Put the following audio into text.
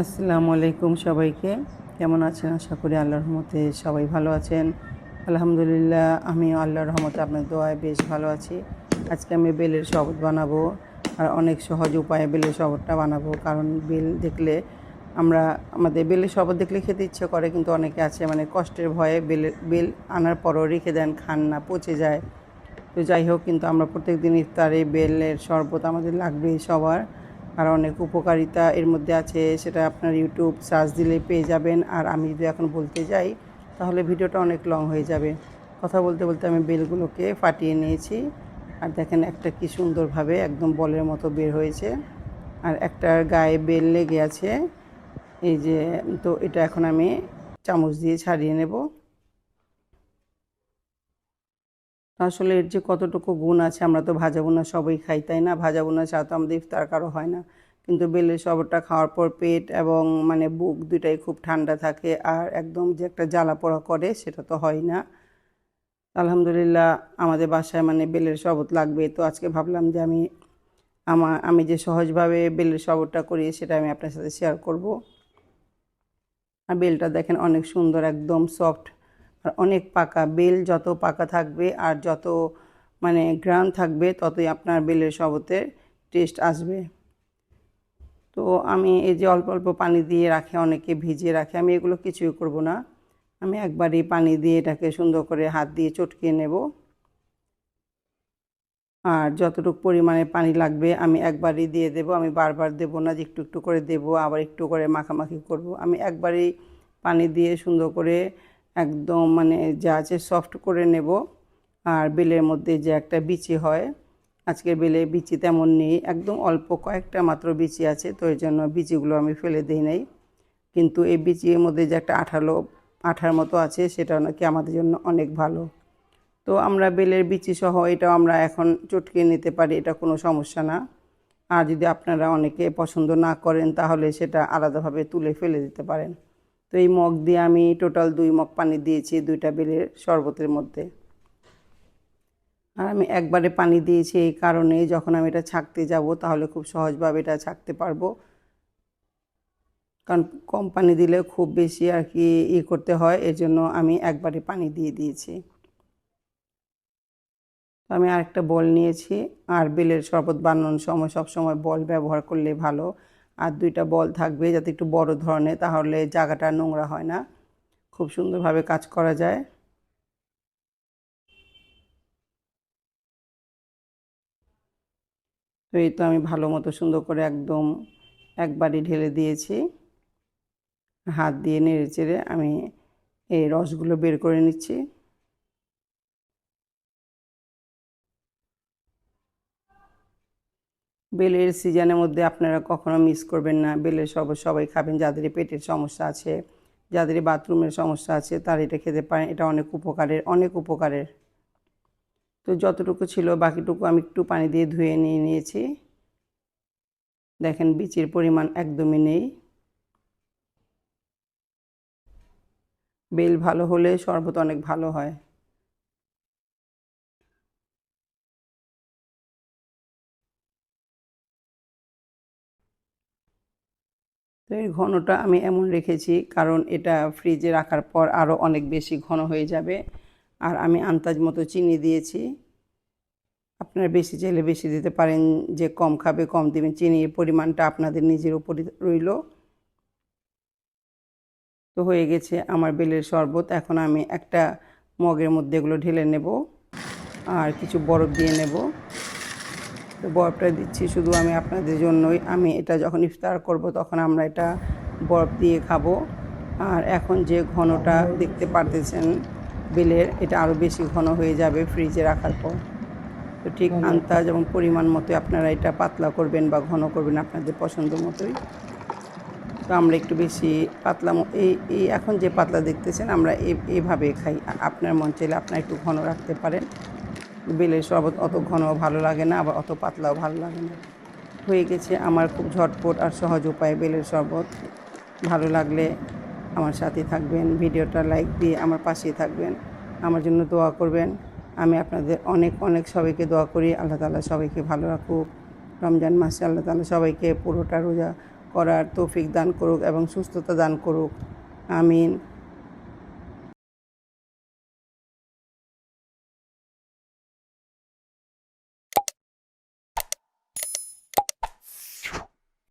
আসসালামু আলাইকুম সবাইকে। কেমন আছেন? আশা করি আল্লাহর রহমতে সবাই ভালো আছেন। আলহামদুলিল্লাহ আমি আল্লাহর রহমতে আপনার দোয়ায় বেশ ভালো আছি। আজকে আমি বেলের শরবত বানাবো আর অনেক সহজ উপায়ে বেলের শরবতটা বানাবো। কারণ বেল দেখলে আমরা, আমাদের বেলের শরবত দেখলে খেতে ইচ্ছে করে, কিন্তু অনেকে আছে মানে কষ্টের ভয়ে বেলের বেল আনার পরও রেখে দেন, খান না, পচে যায়। তো যাই হোক, কিন্তু আমরা প্রত্যেক দিন ইফতারে বেলের শরবত আমাদের লাগবে সবার। আর অনেক উপকারিতা এর মধ্যে আছে, সেটা আপনার ইউটিউব সার্চ দিলে পেয়ে যাবেন। আর আমি যদি এখন বলতে যাই, তাহলে ভিডিওটা অনেক লং হয়ে যাবে। কথা বলতে বলতে আমি বেলগুলোকে ফাটিয়ে নিয়েছি। আর দেখেন একটা কি সুন্দরভাবে একদম বলের মতো বের হয়েছে। আর একটার গায়ে বেল লেগে আছে। এই যে, তো এটা এখন আমি চামচ দিয়ে ছাড়িয়ে নেব। আসলে এর যে কতটুকু গুণ আছে, আমরা তো ভাজা বোনা সবই খাই, তাই না? ভাজা বোনা ছাড়া তো আমাদের ইফতার কারও হয় না। কিন্তু বেলের শরবতটা খাওয়ার পর পেট এবং মানে বুক দুটাই খুব ঠান্ডা থাকে আর একদম যে একটা জ্বালা পোড়া করে সেটা তো হয় না। আলহামদুলিল্লাহ আমাদের বাসায় মানে বেলের শরবত লাগবে। তো আজকে ভাবলাম যে আমি আমার আমি যে সহজভাবে বেলের শরবতটা করি সেটা আমি আপনার সাথে শেয়ার করব। আর বেলটা দেখেন অনেক সুন্দর, একদম সফট আর অনেক পাকা বেল যত পাকা থাকবে আর যত মানে গ্রান থাকবে ততই আপনার বেলের শরবতের টেস্ট আসবে। তো আমি এই যে অল্প অল্প পানি দিয়ে রাখে, অনেকে ভিজিয়ে রাখে, আমি এগুলো কিছুই করব না। আমি একবারই পানি দিয়ে এটাকে সুন্দর করে হাত দিয়ে চটকিয়ে নেব। আর যতটুকু পরিমাণে পানি লাগবে আমি একবারই দিয়ে দেব। আমি বারবার দেব না যে একটু একটু করে দেব, আবার একটু করে মাখামাখি করব। আমি একবারই পানি দিয়ে সুন্দর করে একদম মানে যা আছে সফট করে নেব। আর বেলের মধ্যে যে একটা বিচি হয় আজকের বেলে বিচি তেমন নেই, একদম অল্প কয়েকটা মাত্র বিচি আছে, তো এই জন্য বিচিগুলো আমি ফেলে দিই নাই। কিন্তু এই বিচির মধ্যে যে একটা আঠালো, আঠার মতো আছে, সেটা নাকি আমাদের জন্য অনেক ভালো। তো আমরা বেলের বিচি সহ এটাও আমরা এখন চটকে নিতে পারি, এটা কোনো সমস্যা না। আর যদি আপনারা অনেকে পছন্দ না করেন, তাহলে সেটা আলাদাভাবে তুলে ফেলে দিতে পারেন। তো এই মগ দিয়ে আমি টোটাল দুই মগ পানি দিয়েছি, দুইটা বেলের শরবতের মধ্যে। আর আমি একবারে পানি দিয়েছি এই কারণে যখন আমি এটা ছাকতে যাব তাহলে খুব সহজভাবে এটা ছাকতে পারব। কারণ কম পানি দিলে খুব বেশি আর কি ই করতে হয়, এর জন্য আমি একবারে পানি দিয়ে দিয়েছি। তো আমি আরেকটা বল নিয়েছি, আর বেলের শরবত বানানোর সময় সব সময় বল ব্যবহার করলে ভালো। আর দুইটা বল থাকবে যাতে একটু বড় ধরনের, তাহলে জায়গাটা নোংরা হয় না। খুব সুন্দরভাবে কাজ করা যায়। তো এই তো আমি ভালো মতো সুন্দর করে একদম একবারই ঢেলে দিয়েছি। হাত দিয়ে নেড়ে চেড়ে আমি এই রসগুলো বের করে নিচ্ছি। বেলের সিজনের মধ্যে আপনারা কখনো মিস করবেন না। বেলের সব, সবাই খাবেন যাদের পেটের সমস্যা আছে যাদের বাথরুমের সমস্যা আছে, তারা এটা খেতে পারেন এটা অনেক উপকারের অনেক উপকারের। তো যতটুকু ছিল, বাকিটুকু আমি একটু পানি দিয়ে ধুয়ে নিয়ে নিয়েছি। দেখেন বিচির পরিমাণ একদমই নেই। বেল ভালো হলে শরবত অনেক ভালো হয়। তো এর ঘনটা আমি এমন রেখেছি কারণ এটা ফ্রিজে রাখার পর আরও অনেক বেশি ঘন হয়ে যাবে। আর আমি আন্দাজ মতো চিনি দিয়েছি। আপনারা বেশি চাইলে বেশি দিতে পারেন, যে কম খাবে কম দেবেন। চিনির পরিমাণটা আপনাদের নিজের উপরই রইল। তো হয়ে গেছে আমার বেলের শরবত। এখন আমি একটা মগের মধ্যে এগুলো ঢেলে নেব। আর কিছু বরফ দিয়ে নেব। তো বরফটা দিচ্ছি শুধু আমি আপনাদের জন্যই। আমি এটা যখন ইফতার করব তখন আমরা এটা বরফ দিয়ে খাব। আর এখন যে ঘনটা দেখতে পারতেছেন বেলের এটা আরও বেশি ঘন হয়ে যাবে ফ্রিজে রাখার পর। তো ঠিক আন্তাজ এবং পরিমাণ মতো আপনারা এটা পাতলা করবেন বা ঘন করবেন আপনাদের পছন্দ মতোই। তো আমরা একটু বেশি পাতলা এই এই এখন যে পাতলা দেখতেছেন আমরা এইভাবে খাই। আপনার মন চাইলে আপনারা একটু ঘন রাখতে পারেন। বেলের শরবত অত ঘন ভালো লাগে না, আবার অত পাতলাও ভালো লাগে না। হয়ে গেছে আমার খুব ঝটপট আর সহজ উপায়ে বেলের শরবত। ভালো লাগলে আমার সাথে থাকবেন, ভিডিওটা লাইক দিয়ে আমার পাশেই থাকবেন, আমার জন্য দোয়া করবেন। আমি আপনাদের অনেক অনেক সবাইকে দোয়া করি, আল্লাহ তালা সবাইকে ভালো রাখুক। রমজান মাসে আল্লাহ তালা সবাইকে পুরোটা রোজা করার তৌফিক দান করুক এবং সুস্থতা দান করুক। আমিন।